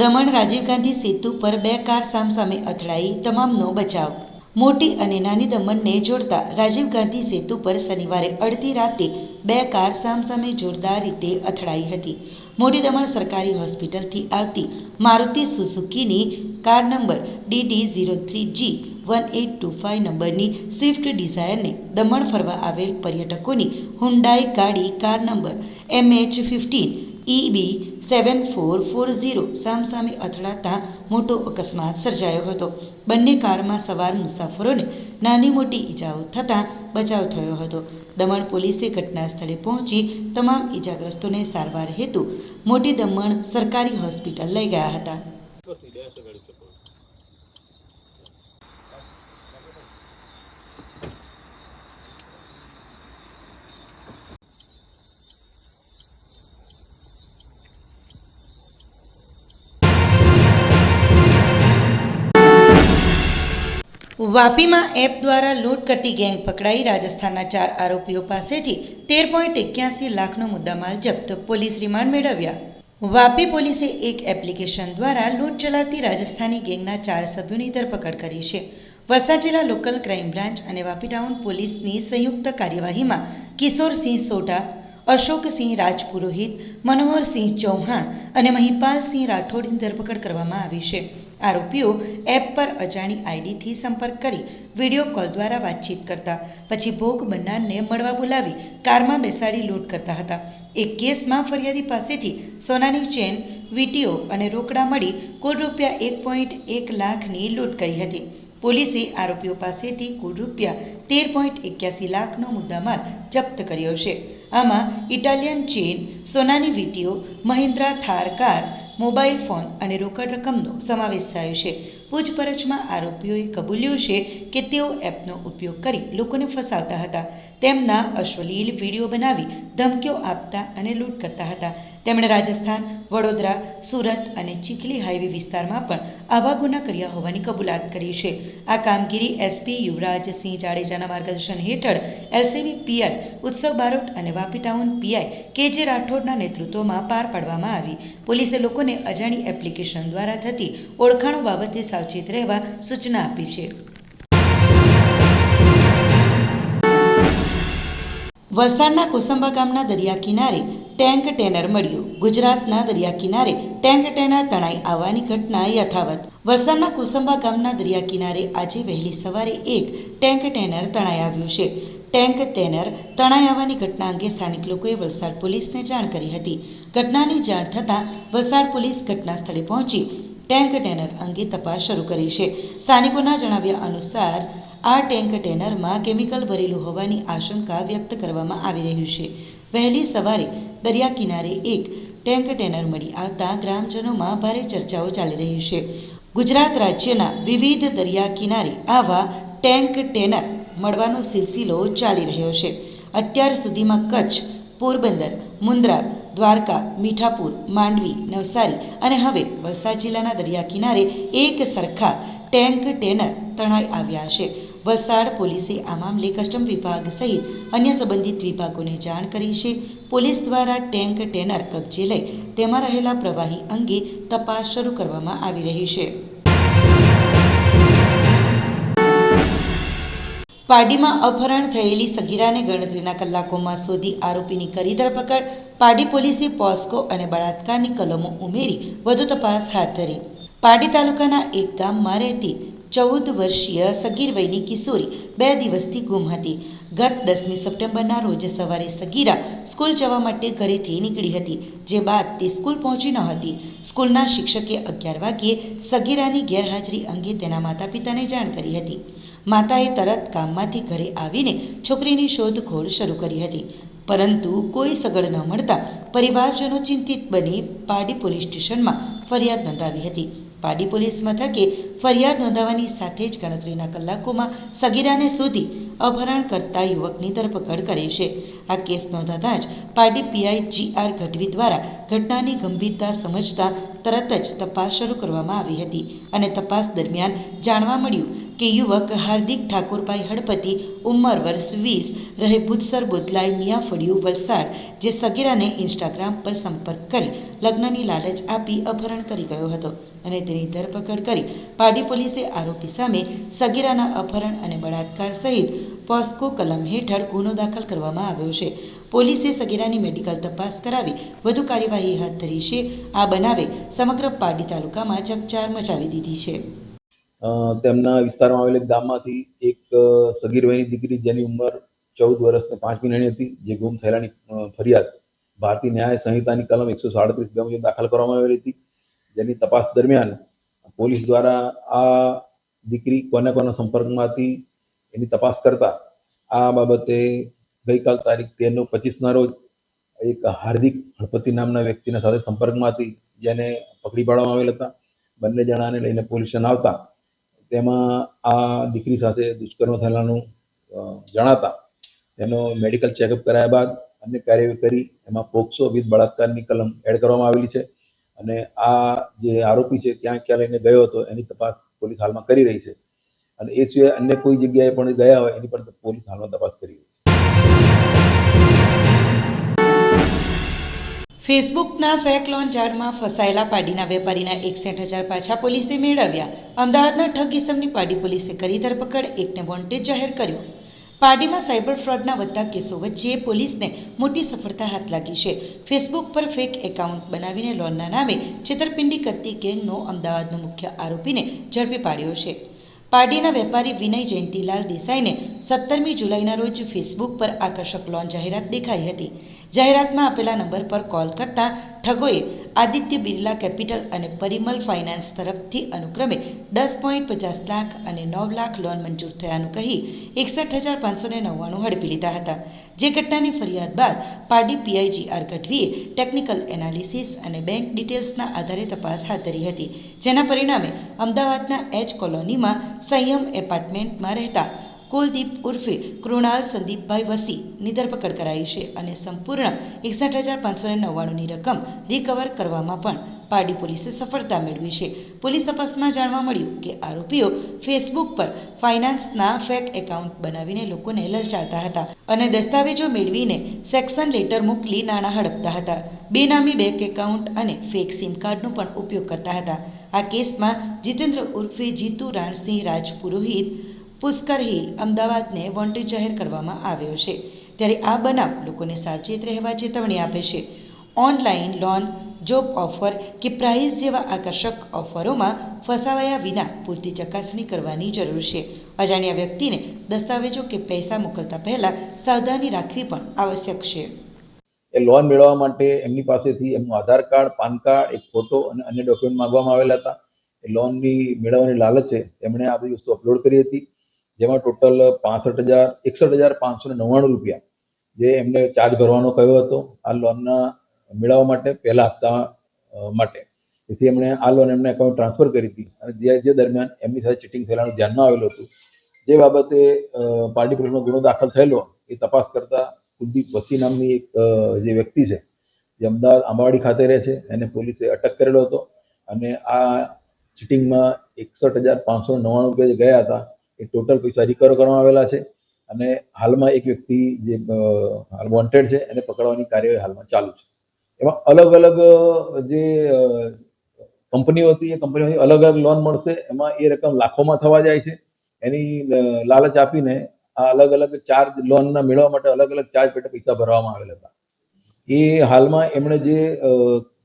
દમણ રાજીવ ગાંધી સેતુ પર બે કાર સામસામે અથડાઈ, તમામનો બચાવ. મોટી અને નાની દમણને જોડતા રાજીવ ગાંધી સેતુ પર શનિવારે અડધી રાતે બે કાર સામસામે જોરદાર રીતે અથડાઈ હતી. મોટી દમણ સરકારી હોસ્પિટલથી આવતી Maruti સુઝુકીની car number DD zero three G one eight two five નંબરની સ્વિફ્ટ ડિઝાયરને દમણ ફરવા આવેલ પર્યટકોની હુન્ડાઈ ગાડી car number MH fifteen EB seven four four zero સામસામે અથડાતા મોટો અકસ્માત સર્જાયો હતો. બંને કારમાં સવાર મુસાફરોને નાની મોટી ઈજાઓ થતાં બચાવ થયો હતો. દમણ પોલીસે ઘટના સ્થળે પહોંચી તમામ ઈજાગ્રસ્તોને સારવાર હેતુ મોટી દમણ સરકારી હોસ્પિટલ લઈ ગયા હતા. વાપીમાં એપ દ્વારા લૂંટ કરતી ગેંગ પકડાઈ રાજસ્થાનના ચાર આરોપીઓ પાસેથી તેર પોઈન્ટ એક્યાસી લાખનો મુદ્દામાલ જપ્ત. પોલીસ રિમાન્ડ મેળવ્યા. વાપી પોલીસે એક એપ્લિકેશન દ્વારા લૂંટ ચલાવતી રાજસ્થાની ગેંગના ચાર સભ્યોની ધરપકડ કરી છે. વલસાડ જિલ્લા લોકલ ક્રાઇમ બ્રાન્ચ અને વાપી ટાઉન પોલીસની સંયુક્ત કાર્યવાહીમાં કિશોરસિંહ સોઢા, અશોકસિંહ રાજપુરોહિત, મનોહરસિંહ ચૌહાણ અને મહિપાલસિંહ રાઠોડની ધરપકડ કરવામાં આવી છે. આરોપીઓ એપ પર અજાણી આઈડીથી સંપર્ક કરી વીડિયો કોલ દ્વારા વાતચીત કરતા, પછી ભોગ બનનારને મળવા બોલાવી કારમાં બેસાડી લૂંટ કરતા હતા. એક કેસમાં ફરિયાદી પાસેથી સોનાની ચેન, વીટીઓ અને રોકડા મળી કુલ રૂપિયા એક પોઈન્ટ એક લાખની લૂંટ કરી હતી. પોલીસે આરોપીઓ પાસેથી કુલ રૂપિયા તેર પોઈન્ટ એક્યાસી લાખનો મુદ્દામાલ જપ્ત કર્યો છે. આમાં ઇટાલિયન ચેન, સોનાની વીટીઓ, Mahindra Thar car mobile phone અને રોકડ રકમનો સમાવેશ થયો છે. પૂછપરછમાં આરોપીઓએ કબૂલ્યું છે કે તેઓ એપનો ઉપયોગ કરી લોકોને ફસાવતા હતા. તેમના અશ્વલીલ વીડિયો બનાવી ધમકીઓ આપતા અને લૂંટ કરતા હતા. તેમણે રાજસ્થાન, વડોદરા, સુરત અને ચીખલી હાઈવે વિસ્તારમાં પણ આવા ગુના કર્યા હોવાની કબૂલાત કરી છે. આ કામગીરી એસપી યુવરાજસિંહ જાડેજાના માર્ગદર્શન હેઠળ એલસીબી પીઆઈ ઉત્સવ બારોટ અને વાપી ટાઉન પીઆઈ કે જે રાઠોડના નેતૃત્વમાં પાર પાડવામાં આવી. પોલીસે લોકોને અજાણી એપ્લિકેશન દ્વારા થતી ઓળખાણો બાબતે સાવચેત રહેવા સૂચના આપી છે. વલસાડના કોસંબા ગામના દરિયા કિનારે ટેન્ક ટેનર મળ્યું. ગુજરાતના દરિયા કિનારે ટેન્ક ટેનર તણાઈ આવવાની ઘટના યથાવત. વલસાડના કોસંબા ગામના દરિયા કિનારે આજે વહેલી સવારે એક ટેન્ક ટેનર તણાઈ આવ્યું છે. ટેન્ક ટેનર તણાઈ આવવાની ઘટના અંગે સ્થાનિક લોકોએ વલસાડ પોલીસને જાણ કરી હતી. ઘટનાની જાણ થતાં વલસાડ પોલીસ ઘટના સ્થળે પહોંચી ટેન્ક ટેનર અંગે તપાસ શરૂ કરી છે. સ્થાનિકોના જણાવ્યા અનુસાર, આ ટેન્ક ટેનરમાં કેમિકલ ભરેલું હોવાની આશંકા વ્યક્ત કરવામાં આવી રહ્યું છે. વહેલી સવારે દરિયા કિનારે એક ટેન્ક ટેનર મળી આવતા ગ્રામજનોમાં ભારે ચર્ચાઓ ચાલી રહી છે. ગુજરાત રાજ્યના વિવિધ દરિયા કિનારે આવા ટેન્ક ટેનર મળવાનો સિલસિલો ચાલી રહ્યો છે. અત્યાર સુધીમાં કચ્છ, પોરબંદર, મુન્દ્રા દ્વારકા, મીઠાપુર, માંડવી, નવસારી અને હવે વલસાડ જિલ્લાના દરિયા કિનારે એક સરખા ટેન્ક ટેનર તણાઈ આવ્યા છે. વલસાડ પોલીસે આ મામલે કસ્ટમ વિભાગ સહિત અન્ય સંબંધિત વિભાગોને જાણ કરી છે. પોલીસ દ્વારા ટેન્ક ટેનર કબજે લઈ તેમાં રહેલા પ્રવાહી અંગે તપાસ શરૂ કરવામાં આવી રહી છે. પાડીમાં અપહરણ થયેલી સગીરાને ગણતરીના કલાકોમાં શોધી આરોપીની કરી ધરપકડ પાડી પોલીસે પોસ્કો અને બળાત્કારની કલમો ઉમેરી વધુ તપાસ હાથ ધરી. પાડી તાલુકાના એક ગામમાં રહેતી ચૌદ વર્ષીય સગીર વયની કિશોરી બે દિવસથી ગુમ હતી. ગત દસમી સપ્ટેમ્બરના રોજ સવારે સગીરા સ્કૂલ જવા માટે ઘરેથી નીકળી હતી, જે બાદ તે સ્કૂલ પહોંચી ન હતી. સ્કૂલના શિક્ષકે અગિયાર વાગ્યે સગીરાની ગેરહાજરી અંગે તેના માતા પિતાને જાણ કરી હતી. માતાએ તરત કામમાંથી ઘરે આવીને છોકરીની શોધખોળ શરૂ કરી હતી. પરંતુ કોઈ સગડ ન મળતા પરિવારજનો ચિંતિત બની પાડી પોલીસ સ્ટેશનમાં ફરિયાદ નોંધાવી હતી. પાડી પોલીસ મથકે ફરિયાદ નોંધાવવાની સાથે જ ગણતરીના કલાકોમાં સગીરાને શોધી અપહરણ કરતા યુવકની ધરપકડ કરી છે. આ કેસ નોંધાતા જ Pardi PI G R Gadhvi દ્વારા ઘટનાની ગંભીરતા સમજતા તરત જ તપાસ શરૂ કરવામાં આવી હતી અને તપાસ દરમિયાન જાણવા મળ્યું કે યુવક હાર્દિક ઠાકોરભાઈ હળપતિ ઉંમર વર્ષ વીસ, રહે ભૂતસર બોતલાઈ મિયા ફળિયું વલસાડ, જે સગીરાને ઇન્સ્ટાગ્રામ પર સંપર્ક કરી લગ્નની લાલચ આપી અપહરણ કરી ગયો હતો અને તેની ધરપકડ કરી પાડી પોલીસે આરોપી સામે સગીરાના અપહરણ અને બળાત્કાર સહિત પોસ્કો કલમ હેઠળ ગુનો દાખલ કરવામાં આવ્યો છે. પોલીસે સગીરાની મેડિકલ તપાસ કરાવી, વધુ કાર્યવાહી હાથ ધરી છે. આ બનાવે સમગ્ર પારડી તાલુકામાં ચકચાર મચાવી દીધી છે. તેમના વિસ્તારમાં આવેલ ગામમાંથી એક સગીર વયની દીકરી જેની ઉંમર ચૌદ વર્ષ ને પાંચ મહિનાની હતી, જે ગુમ થયેલાની ફરિયાદ ભારતીય ન્યાય સંહિતાની કલમ એકસો સાડત્રીસ બે દાખલ કરવામાં આવેલી હતી. જેની તપાસ દરમિયાન પોલીસ દ્વારા આ દીકરી કોના કોના સંપર્કમાંથી એની તપાસ કરતા આ બાબતે ગઈકાલ તારીખ તેરનો પચીસના રોજ એક હાર્દિક હળપતિ નામના વ્યક્તિના સાથે સંપર્કમાં હતી, જેને પકડી પાડવામાં આવેલ હતા. બંને જણાને લઈને પોલીસ આવતા તેમાં આ દીકરી સાથે દુષ્કર્મ થયેલાનું જણાતા તેનો મેડિકલ ચેકઅપ કરાયા બાદ અન્ય કાર્યવાહી કરી. એમાં પોક્સો વિધ બળાત્કારની કલમ એડ કરવામાં આવેલી છે અને આ જે આરોપી છે, ત્યાં ક્યાં લઈને ગયો હતો, એની તપાસ પોલીસ હાલમાં કરી રહી છે. અને એ સિવાય અન્ય કોઈ જગ્યાએ પણ ગયા હોય, એની પણ પોલીસ હાલમાં તપાસ કરી રહી છે. ફેસબુકના ફેક લોન જાળમાં ફસાયેલા પાડીના વેપારીના એકસઠ હજાર પાછા પોલીસે મેળવ્યા. અમદાવાદના ઠગ કિસમની પાડી પોલીસે કરી ધરપકડ, એકને વોન્ટેડ જાહેર કર્યો. પાર્ટીમાં સાયબર ફ્રોડના વધતા કેસો વચ્ચે પોલીસને મોટી સફળતા હાથ લાગી છે. ફેસબુક પર ફેક એકાઉન્ટ બનાવીને લોનના નામે છેતરપિંડી કરતી ગેંગનો અમદાવાદનો મુખ્ય આરોપીને ઝડપી પાડ્યો છે. પાર્ટીના વેપારી વિનય જયંતિલાલ દેસાઈને સત્તરમી જુલાઈના રોજ ફેસબુક પર આકર્ષક લોન જાહેરાત દેખાઈ હતી. જાહેરાતમાં આપેલા નંબર પર કોલ કરતા ઠગોએ આદિત્ય બિરલા કેપિટલ અને પરિમલ ફાઇનાન્સ તરફથી અનુક્રમે દસ પોઈન્ટ પચાસ લાખ અને નવ લાખ લોન મંજૂર થયાનું કહી એકસઠ હજાર પાંચસો ને નવ્વાણું હડપી લીધા હતા. જે ઘટનાની ફરિયાદ બાદ પાડી પીઆઈજી આર ગઢવીએ ટેકનિકલ એનાલિસિસ અને બેંક ડિટેલ્સના આધારે તપાસ હાથ ધરી હતી, જેના પરિણામે અમદાવાદના એચ કોલોનીમાં સંયમ એપાર્ટમેન્ટમાં રહેતા કુલદીપ ઉર્ફે કૃણાલ સંદીપભાઈ વસીની ધરપકડ કરાઈ છે અને સંપૂર્ણ એકસઠ હજાર પાંચસો નવ્વાણુંની રકમ રિકવર કરવામાં પણ પારડી પોલીસે સફળતા મેળવી છે. પોલીસ તપાસમાં જાણવા મળ્યું કે આરોપીઓ ફેસબુક પર ફાઇનાન્સના ફેક એકાઉન્ટ બનાવીને લોકોને લલચાતા હતા અને દસ્તાવેજો મેળવીને સેક્શન લેટર મોકલી નાણાં હડપતા હતા. બેનામી બેંક એકાઉન્ટ અને ફેક સિમ કાર્ડનો પણ ઉપયોગ કરતા હતા. આ કેસમાં જીતેન્દ્ર ઉર્ફે જીતુ રાણસિંહ રાજપુરોહિત પુષ્કર હિલ અમદાવાદને વોન્ટેડ જાહેર કરવામાં આવ્યો છે. ત્યારે આ બનાવ લોકોને સાવચેત રહેવા ચેતવણી આપે છે. ઓનલાઈન લોન, જોબ ઓફર કે પ્રાઇઝ જેવા આકર્ષક ઓફરોમાં ફસાવાયા વિના પૂરતી ચકાસણી કરવાની જરૂર છે. અજાણ્યા વ્યક્તિને દસ્તાવેજો કે પૈસા મોકલતા પહેલાં સાવધાની રાખવી પણ આવશ્યક છે. એ લોન મેળવવા માટે એમની પાસેથી એમનું આધાર કાર્ડ, પાન કાર્ડ, એક ફોટો અને અન્ય ડોક્યુમેન્ટ માંગવામાં આવેલા હતા. એ લોનની મેળવવાની લાલચે એમણે આ બધી વસ્તુ અપલોડ કરી હતી. જેમાં ટોટલ પાસઠ હજાર, એકસઠ હજાર પાંચસો નવ્વાણું રૂપિયા જે એમને ચાર્જ ભરવાનો કહ્યો હતો, આ લોનના મેળવવા માટે પહેલા હપ્તા માટે. તેથી એમણે આ લોન એમને એકાઉન્ટ ટ્રાન્સફર કરી હતી અને જે જે દરમિયાન એમની સાથે ચીટિંગ થયેલાનું ધ્યાનમાં આવેલું હતું. જે બાબતે પાર્ટી પોલીસનો ગુનો દાખલ થયેલો એ તપાસ કરતા કુલદીપ વસી નામની એક જે વ્યક્તિ છે, જે અમદાવાદ આંબાવાડી ખાતે રહે છે, એને પોલીસે અટક કરેલો હતો અને આ ચીટિંગમાં એકસઠ હજાર પાંચસો નવ્વાણું રૂપિયા જે ગયા હતા એ ટોટલ પૈસા રિકવર કરવામાં આવેલા છે. અને હાલમાં એક વ્યક્તિ જે હાલ વોન્ટેડ છે, એને પકડવાની કાર્યવાહી હાલમાં ચાલુ છે. એમાં અલગ અલગ જે કંપનીઓ હતી, એ કંપનીઓની અલગ અલગ લોન મળશે. એમાં એ રકમ લાખોમાં થવા જાય છે. એની લાલચ આપીને આ અલગ અલગ ચાર્જ લોનના મેળવવા માટે અલગ અલગ ચાર્જ પેટે પૈસા ભરવામાં આવેલા હતા. એ હાલમાં એમણે જે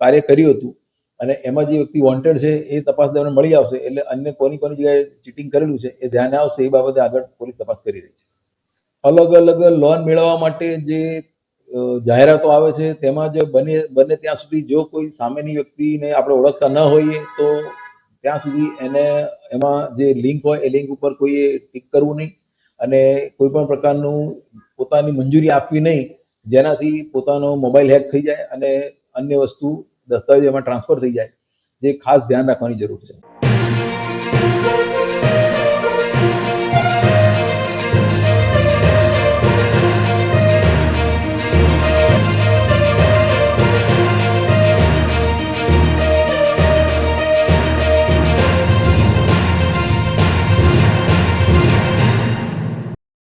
કાર્ય કર્યું હતું અને એમાં જે વ્યક્તિ વોન્ટેડ છે, એ તપાસ દરમિયાન મળી આવશે. એટલે અન્ય કોની કોની જગ્યાએ ચીટિંગ કરેલું છે, એ ધ્યાને આવશે. એ બાબતે આગળ પોલીસ તપાસ કરી રહી છે. અલગ અલગ લોન મેળવવા માટે જે જાહેરાતો આવે છે, તેમાં જ બને બને ત્યાં સુધી જો કોઈ સામેની વ્યક્તિને આપણે ઓળખતા ન હોઈએ, તો ત્યાં સુધી એને એમાં જે લિંક હોય, એ લિંક ઉપર કોઈએ ટિક કરવું નહીં. અને કોઈ પણ પ્રકારનું પોતાની મંજૂરી આપવી નહીં, જેનાથી પોતાનો મોબાઈલ હેક થઈ જાય અને અન્ય વસ્તુ દસ્તાવેજ એમાં ટ્રાન્સફર થઈ જાય. જે ખાસ ધ્યાન રાખવાની જરૂર છે.